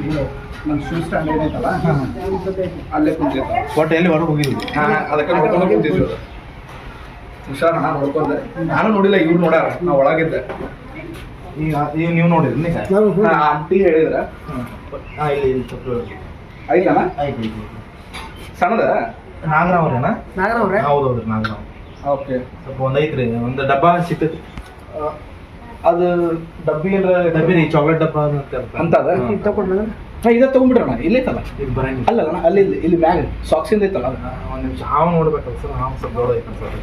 ಇದು ನಮ್ಮ shoe stand ಏನೈತಲ್ಲ ಅಲ್ಲೇ ಕುಂತಿರ್ತಾವೆ ಒಟ್ಟು ಎಲ್ಲಿ ಹೊರಗೆ ಹೋಗಿದ್ವಿ? ಹಾಂ ಅದಕ್ಕೆ ನೋಡ್ಕೊಂಡು ಕುಂತಿದ್ವಿ ಹುಷಾರ ಹುಷಾರ್ ನಾ ನೋಡ್ಕೊಂಡೆ. ನಾನು ನೋಡಿಲ್ಲ ಇವ್ರು ನೋಡ್ಯಾರ. ನಾ ಒಳಗಿದ್ದೆ. ಈಗ ಈಗ ನೀವು ನೋಡಿದ್ರಿ ಹಾ, ಆಂಟಿ ಹೇಳಿದ್ರ. ಹಾಂ ಇಲ್ಲಿ ಐತನ ಆಯ್ತು ಸಣ್ಣದ? ನಾಗರಾವ್ರೇನಾ ನಾಗರಾವ್ರೆ ಹೌದು ಹೌದ್ರಿ ನಾಗರಾವ್ ಓಕೆ. ಸ್ವಲ್ಪ ಒಂದು ಐತ್ರಿ ಒಂದು ಡಬ್ಬ ಸಿಗ್ತೈತಿ. ಅದು ಡಬ್ಬಿ ಏನ್ರ ಡಬ್ಬಿ ನೀ ಚಾಕ್ಲೇಟ್ ಡಬ್ಬ ಅಂತ ಅದ ಹಾ. ತಗೊಂಡು ಹಾ ಇದ ತಗೊಂಡ್ಬಿಡ್ರಣ ಇದು ಬರಂಗಿಲ್ಲ ಅಲ್ಲ ಅಣ್ಣ, ಅಲ್ಲಿ ಇಲ್ಲಿ- ಇಲ್ಲಿ ಮ್ಯಾಗ ಸಾಕ್ಸಿಂದ ಐತಲ್ಲ. ಒಂದು ನಿಮಿಷ ಹಾವು ನೋಡ್ಬೇಕಲ್ಲ ಸರ್ ಹಾವು ಸ್ವಲ್ಪ ದೊಡ್ಡ ಐತೆ ಸರ್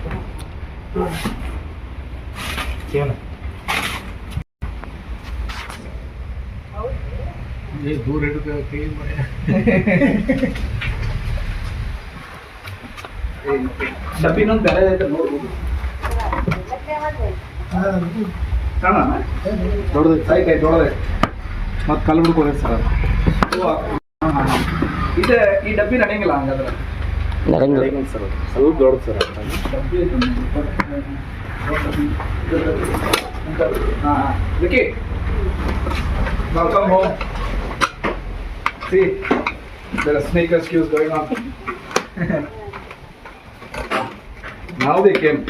ಏನು? ದೂರ ಡಬ್ಬಿ ಇನ್ನೊಂದು ಬೇರೆ ಐತೆ ನೋಡ್ಬೋದು. ಸಣ್ಣ ಕಲಮ ನೆ ಡೋರ್ಡ್ ತೈ ಕೈ ಡೋರ್ಡ್ ಮತ್ತೆ ಕಲ್ಲು ಬಿಡಕೊಡಲೇ ಸರ್. ಇದು ಈ ಡಬ್ಬಿ ನಿಲ್ಲಂಗಿಲ್ಲ ಹಂಗಾದ್ರೆ? ಸರ್ ಅದು. ದೊಡ್ದ ಸರ್ ಡಬ್ಬಿ ಇದು ನೋಡಿ ನಿಂತಾ ನೋಡಿ ಬಂತು ಹೋ ಸಿ ತೆಲ ಸ್ನೀಕರ್ಸ್ ಕ್ಯೂಸ್ ನಾವು ಬೇಕೇನು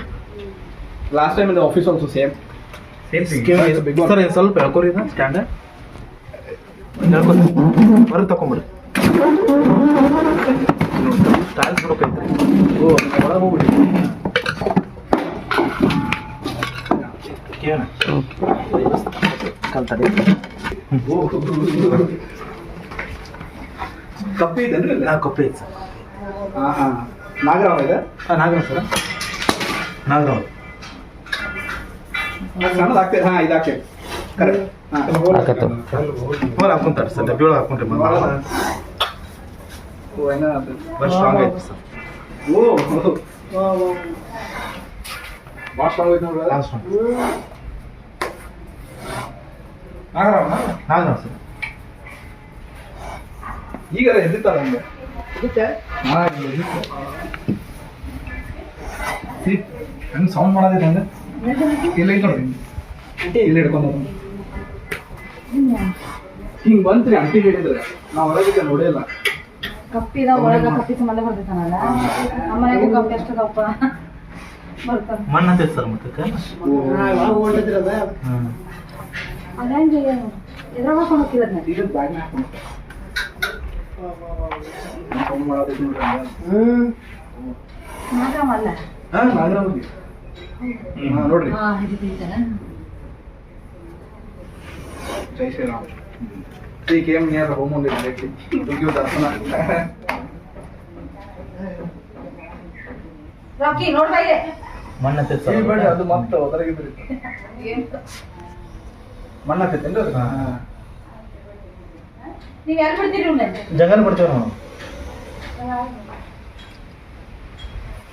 last time in office also same sir ಇದು ಸ್ವಲ್ಪ ಹೇಳ್ಕೊರಿ ಇದು ಸ್ಟ್ಯಾಂಡ್ ಹೊರಗೆ ತಗೊಂಬಿಡ್ರಿ ಸ್ಟೈಲ್ಸ್ ಬಿಡೋಕೈತ್ರಿ ಓ ಒಳಗೆ ಹೋಗ್ಬಿಡಿ. ಕೇಳ ಕಲ್ತಾರೆ. ಕಪ್ಪಿ ಇದೇನ್ರಿ ಹಾಂ ಕಪ್ಪಿ ಐತೆ ಸರ್. ಹಾಂ ಹಾಂ. ನಾಗರಾವ್ ಇದೆ? ಹಾಂ ನಾಗರಾವ್ ಸರ್. ನಾಗರಾವ್ ಹಾಂ ಕರೆಕ್ಟ್. ಹಾಕೊಂತಾರೆ ಸರ್ ಡಬ್ಬಿ ಒಳಗೆ ಹಾಕೊಂಡ್ರಿ ಬಂದ. ಏನೋ ಸ್ಟ್ರಾಂಗ್ ಐತೆ ಸರ್. ಓ ಭಾಳ ಸ್ಟ್ರಾಂಗ್ ಐತೆ ನೋಡ್ರಿ ಭಾಳ ಅದು. Strong Nagarao Nagarao sir. ಈಗ ಎದ್ದಿತ್ತಾರ ನಮ್ಗೆ ಹಾಂ ಹೆಂಗೆ ಸೌಂಡ್ ಮಾಡೋದಿಲ್ಲ ಹಂಗೆ? ಇಲ್ಲ ನೋಡ್ರಿ ಇಲ್ಲಿ ಹಿಡ್ಕೊಂಡು ಹಿಂಗೆ ಬಂತ್ರಿ ಅಂಟಿ ಹೇಳಿದ್ರೆ. ನಾವು ಹೊರಗಿದ್ದೆ ನೋಡಿಲ್ಲ ಕಪ್ಪಿದ ಒಳಗ ಕಪ್ಪಿ ಸಂಬಂಧ ಬರ್ತೈತನಲ್ಲ ನಮ್ಮನೆಗೆ ಕಪ್ಪಿ ಎಷ್ಟದಪ್ಪ ಕಪ್ಪ ಮಣ್ಣು ಅಂತ ಸರ್ ಮುಖಕ್ಕೆ ಹ್ಞೂ ಅದಂಗೆ ಎದ್ರಾಗ ಹಾಕೊಂಡು ಹೋಗಿರೋದ್ನ ಈಗ ಬ್ಯಾಗ್ ಹಾಕೊಂಡು ಸೌಂಡ್ ಮಾಡೋದೈತೆ ನೋಡ್ರಿ ಹಂಗೆ ನಾಗರಾಮ ನೋಡ್ರಿ. ಜೈ ಶ್ರೀರಾಮ್. ಈ ಕೇಮ್ ನಿಯರ್ ಹೋಮ್ ಒಂದು ಗಿವ್ ದರ್ಶನ. ರಾಕಿ ನೋಡ್ತಾ ಇದೆ. ಮಣ್ಣ ತೆತ್ತ ಈ ಬೇಡ ಅದು ಮತ್ತೆ ಹೊರಗಿದ್ರಿ ಮಣ್ಣ ಹಾಕತ್ತೇನ್ರಿ ಅದು ನೀವು ನೀವ್ ಯಾರು ಬಿಡ್ತೀರಿ ಜಗನ್ ಬಿಡ್ತೇವೆ ನಾವು ಅದೇ ರಾತ್ರಿ ನಮ್ಗೆ ಏನಾರ ಮಾಡ್ತಾರ ಅಂತ ಹೇಳಿ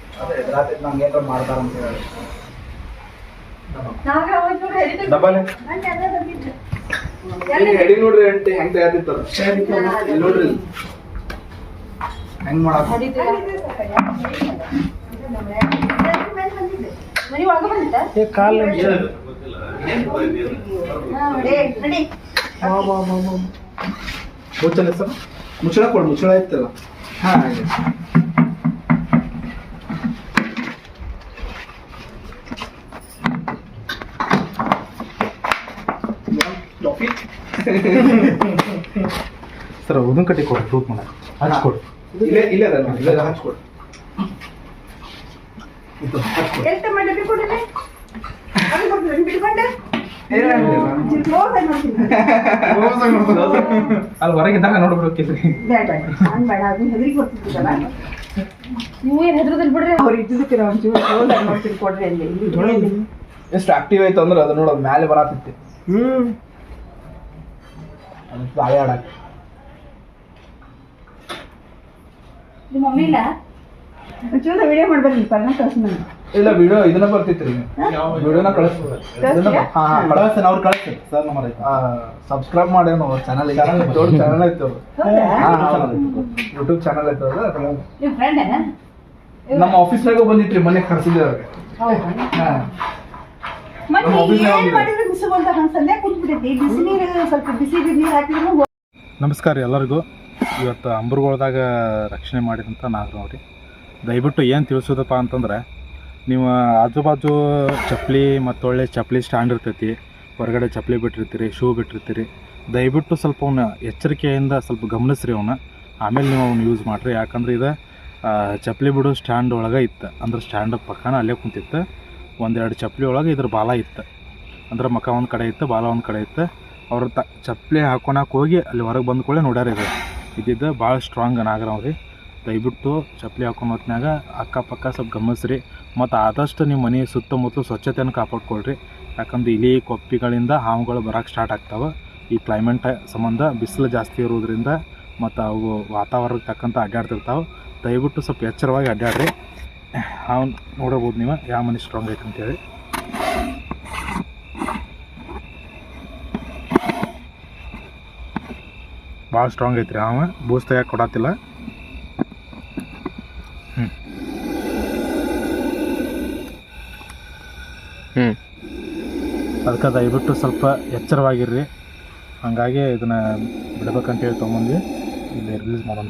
ನಾಗರಾಮ ಹೋಯ್ತು ನೋಡ್ರಿ ಹಿಡಿತೈತಿ. ಡಬ್ಬಲ್ ನಂಗೆ ಅದೇ ಬಂದಿತ್ತು. ಇಲ್ಲಿ ಹೆಡಿ ನೋಡ್ರಿ ಅಂಟಿ ಹೆಂಗ್ ನೋಡ್ರಿ. ಹೆಂಗ್ ಮಾಡಕ್? ಸರ್ ಮುಚ್ಚಳ ಕೊಡು ಮುಚ್ಚಳ ಇತ್ತಲ್ಲ ಹಾ ಇದೆ. ಸರ್ ಉದನ್ ಕಟ್ಟಿ ಕೊಡಿ ಫ್ರೂಟ್ ಮಾಡ. ಹಚ್ಕೊಡಿ. ಇಲ್ಲೇ ಇಲ್ಲೇ ಹಚ್ಕೊಡು. ಅಲ್ಲಿ ಹೊರಗಿದ್ದಾಗ ಏನ್ ಹೆದ್ರದಲ್ಲಿ ಬಿಡ್ರಿ ಅವ್ರು ಇದ್ದಿದ್ದಕ್ಕೆ ನಾವು ನೋಡ್ತೀನಿ ಕೊಡ್ರಿ ಅಲ್ಲಿ ಇಲ್ಲಿ. ಎಷ್ಟು ಆಕ್ಟಿವ್ ಆಯ್ತು ಅಂದ್ರೆ ಅದು ನೋಡೋದು ಮ್ಯಾಲೆ ಬರತ್ತಿತ್ತು. ಹ್ಮ್. ಅದು ಬಾಳೆ ಆಡಕ್ಕೆ ನಿಮ್ಮ ಮಮ್ಮಿ ಇಲ್ಲ? ಒಂಚೂರು ವಿಡಿಯೋ ಮಾಡ್ಬರ್ರಿ ಪರ್ಣ ಕಳ್ಸಿ ನನಗೆ ಇಲ್ಲ ವಿಡಿಯೋ ಇದನ್ನ ಬರ್ತಿತ್ತು ವಿಡಿಯೋನ ಕಳಿಸ್ಬೋದು ಕಳಿಸ್ತೀಯಾ? ಹಾ ಹಾ ಕಳಿಸ್ತೀನಿ ಅವ್ರು ಕಳಿಸ್ತೀನಿ ಸರ್ ನಮ್ಮ ಐತೆ ಸಬ್ಸ್ಕ್ರೈಬ್ ಮಾಡಿ ಚಾನಲ್. ದೊಡ್ಡ ಚಾನಲ್ ಐತೆ ಅವ್ರು ಯೂಟ್ಯೂಬ್ ಚಾನಲ್ ಐತೆ ನಮ್ಮ ಆಫೀಸ್ನಾಗ ಬಂದಿಟ್ರಿ ಮನೆ ಕಳ್ಸಿದ್ದೆ ಅವ್ರಿಗೆ. ನಮಸ್ಕಾರ ಎಲ್ಲರಿಗೂ. ಇವತ್ತು ಅಂಬರಗೋಳದಾಗ ರಕ್ಷಣೆ ಮಾಡಿದಂಥ ನಾಗರಾವ್ ನೋಡಿ ದಯವಿಟ್ಟು ಏನು ತಿಳಿಸೋದಪ್ಪ ಅಂತಂದ್ರೆ ನೀವು ಆಜು ಬಾಜು ಚಪ್ಪಲಿ ಮತ್ತು ಒಳ್ಳೆ ಚಪ್ಪಲಿ ಸ್ಟ್ಯಾಂಡ್ ಇರ್ತೈತಿ. ಹೊರಗಡೆ ಚಪ್ಪಲಿ ಬಿಟ್ಟಿರ್ತೀರಿ ಶೂ ಬಿಟ್ಟಿರ್ತೀರಿ. ದಯವಿಟ್ಟು ಸ್ವಲ್ಪ ಅವನ್ನ ಎಚ್ಚರಿಕೆಯಿಂದ ಸ್ವಲ್ಪ ಗಮನಿಸ್ರಿ ಅವನ್ನ ಆಮೇಲೆ ನೀವು ಅವ್ನ ಯೂಸ್ ಮಾಡಿರಿ. ಯಾಕಂದ್ರೆ ಇದು ಚಪ್ಪಲಿ ಬಿಡೋ ಸ್ಟ್ಯಾಂಡ್ ಒಳಗೆ ಇತ್ತು. ಅಂದ್ರೆ ಸ್ಟ್ಯಾಂಡ್ ಪಕ್ಕನ ಅಲ್ಲೇ ಕುಂತಿತ್ತು. ಒಂದೆರಡು ಚಪ್ಪಲಿ ಒಳಗೆ ಇದ್ರ ಬಾಲ ಇತ್ತು. ಅಂದ್ರೆ ಮಕ ಒಂದು ಕಡೆ ಇತ್ತು, ಬಾಲ ಒಂದು ಕಡೆ ಇತ್ತು. ಅವ್ರ ತ, ಚಪ್ಪಲಿ ಹಾಕೊಳಕ್ಕೆ ಹೋಗಿ ಅಲ್ಲಿ ಹೊರಗೆ ಬಂದ ಕೂಡಲೇ ನೋಡ್ಯಾರ ಇದು ಇದ್ದಿದ್ದು ಭಾಳ ಸ್ಟ್ರಾಂಗ್ ನಾಗರಾವ್ ರೀ. ದಯವಿಟ್ಟು ಚಪ್ಪಲಿ ಹಾಕೊಂಡು ಹೊತ್ನ್ಯಾಗ ಅಕ್ಕಪಕ್ಕ ಸ್ವಲ್ಪ ಗಮನಿಸ್ರಿ ಮತ್ತು ಆದಷ್ಟು ನಿಮ್ಮ ಮನೆ ಸುತ್ತಮುತ್ತಲು ಸ್ವಚ್ಛತೆಯನ್ನು ಕಾಪಾಡ್ಕೊಳ್ರಿ. ಯಾಕಂದ್ರೆ ಇಲಿ ಕೊಪ್ಪಿಗಳಿಂದ ಹಾವುಗಳು ಬರೋಕ್ಕೆ ಸ್ಟಾರ್ಟ್ ಆಗ್ತಾವೆ. ಈ ಕ್ಲೈಮೇಟ್ ಸಂಬಂಧ ಬಿಸಿಲು ಜಾಸ್ತಿ ಇರೋದ್ರಿಂದ ಮತ್ತು ಅವು ವಾತಾವರಣಕ್ಕೆ ತಕ್ಕಂಥ ಅಡ್ಡಾಡ್ತಿರ್ತಾವೆ ದಯವಿಟ್ಟು ಸ್ವಲ್ಪ ಎಚ್ಚರವಾಗಿ ಅಡ್ಡಾಡ್ರಿ ಹಾವು ನೋಡಬೋದು ನೀವು ಯಾವ ಮನೆ ಸ್ಟ್ರಾಂಗ್ ಐತೆ ಅಂತೇಳಿ. ಭಾಳ ಸ್ಟ್ರಾಂಗ್ ಐತ್ರಿ ಅವ ಬೂಸ್ ತೆಗಿಯಕ್ಕೆ ಕೊಡತ್ತಿಲ್ಲ ಹ್ಞೂ ಹ್ಞೂ ಅದಕ್ಕೆ ದಯವಿಟ್ಟು ಸ್ವಲ್ಪ ಎಚ್ಚರವಾಗಿರ್ರಿ. ಹಾಗಾಗಿ ಇದನ್ನು ಬಿಡ್ಬೇಕಂತೇಳಿ ತೊಗೊಂಬಂದ್ವಿ. ಇಲ್ಲಿ ರಿಲೀಸ್ ಮಾಡೋಣ